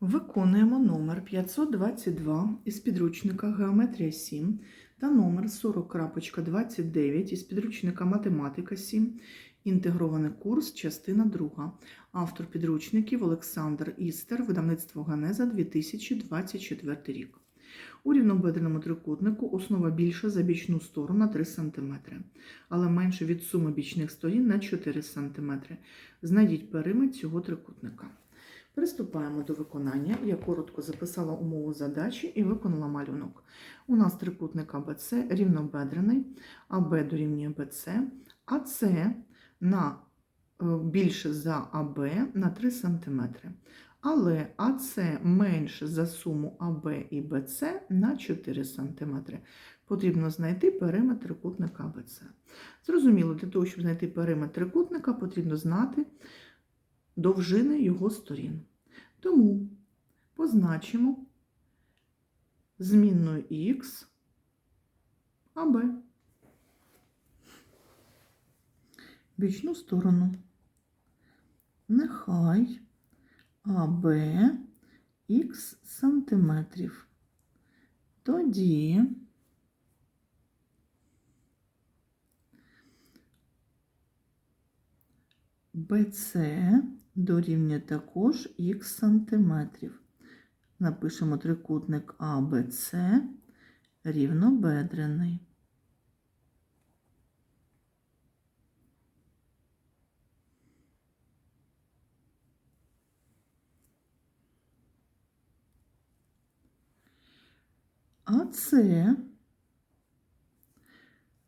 Виконуємо номер 522 із підручника Геометрія 7 та номер 40.29 із підручника Математика 7. Інтегрований курс, частина 2. Автор підручників Олександр Істер, видавництво Ганеза 2024 рік. У рівнобедреному трикутнику основа більша за бічну сторону на 3 см, але менше від суми бічних сторін на 4 см. Знайдіть периметр цього трикутника. Приступаємо до виконання. Я коротко записала умову задачі і виконала малюнок. У нас трикутник АБЦ рівнобедрений, АБ дорівнює БЦ, АЦ на е, більше за АБ на 3 см. Але АЦ менше за суму АБ і БЦ на 4 см. Потрібно знайти периметр трикутника АБЦ. Зрозуміло, для того, щоб знайти периметр трикутника, потрібно знати довжини його сторін. Тому позначимо змінною х АБ. Бічну сторону. Нехай АБ х сантиметрів. Тоді БЦ дорівнює також х сантиметрів. Напишемо трикутник АБЦ рівнобедрений. АЦ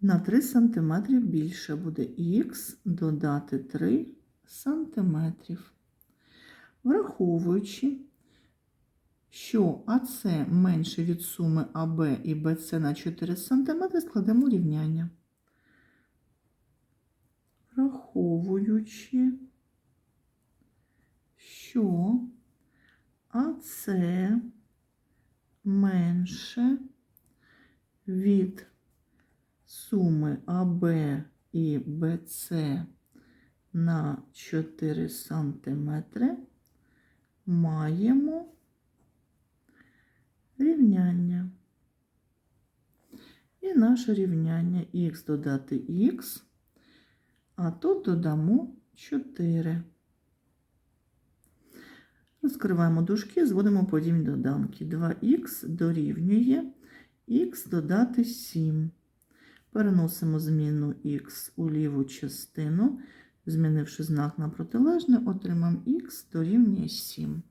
на 3 см більше буде х додати 3 сантиметрів. Враховуючи, що АЦ менше від суми АБ і БЦ на 4 см, складемо рівняння. Враховуючи, що АЦ менше від суми АБ і БЦ на 4 см маємо рівняння. І наше рівняння х додати х, а тут додамо 4. Розкриваємо дужки, зводимо подібні доданки. 2х дорівнює х додати 7. Переносимо зміну х у ліву частину. Змінивши знак на протилежне, отримаємо х дорівнює 7.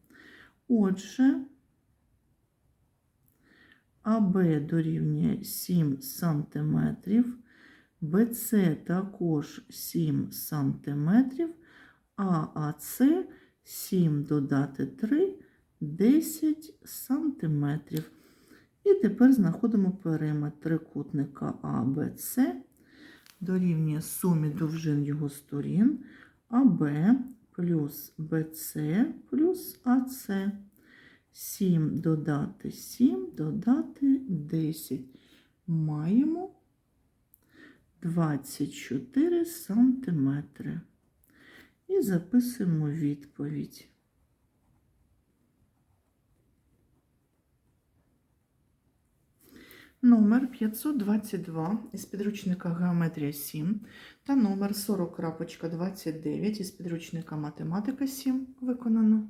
Отже, АБ дорівнює 7 см, БЦ також 7 см, а АЦ 7 додати 3 10 см. І тепер знаходимо периметр трикутника АБЦ дорівнює сумі довжин його сторін АБ плюс БЦ плюс АЦ. 7 додати 7 додати 10. Маємо 24 сантиметри. І записуємо відповідь. Номер 522 із підручника Геометрія 7 та номер 40.29 із підручника Математика 7 виконано.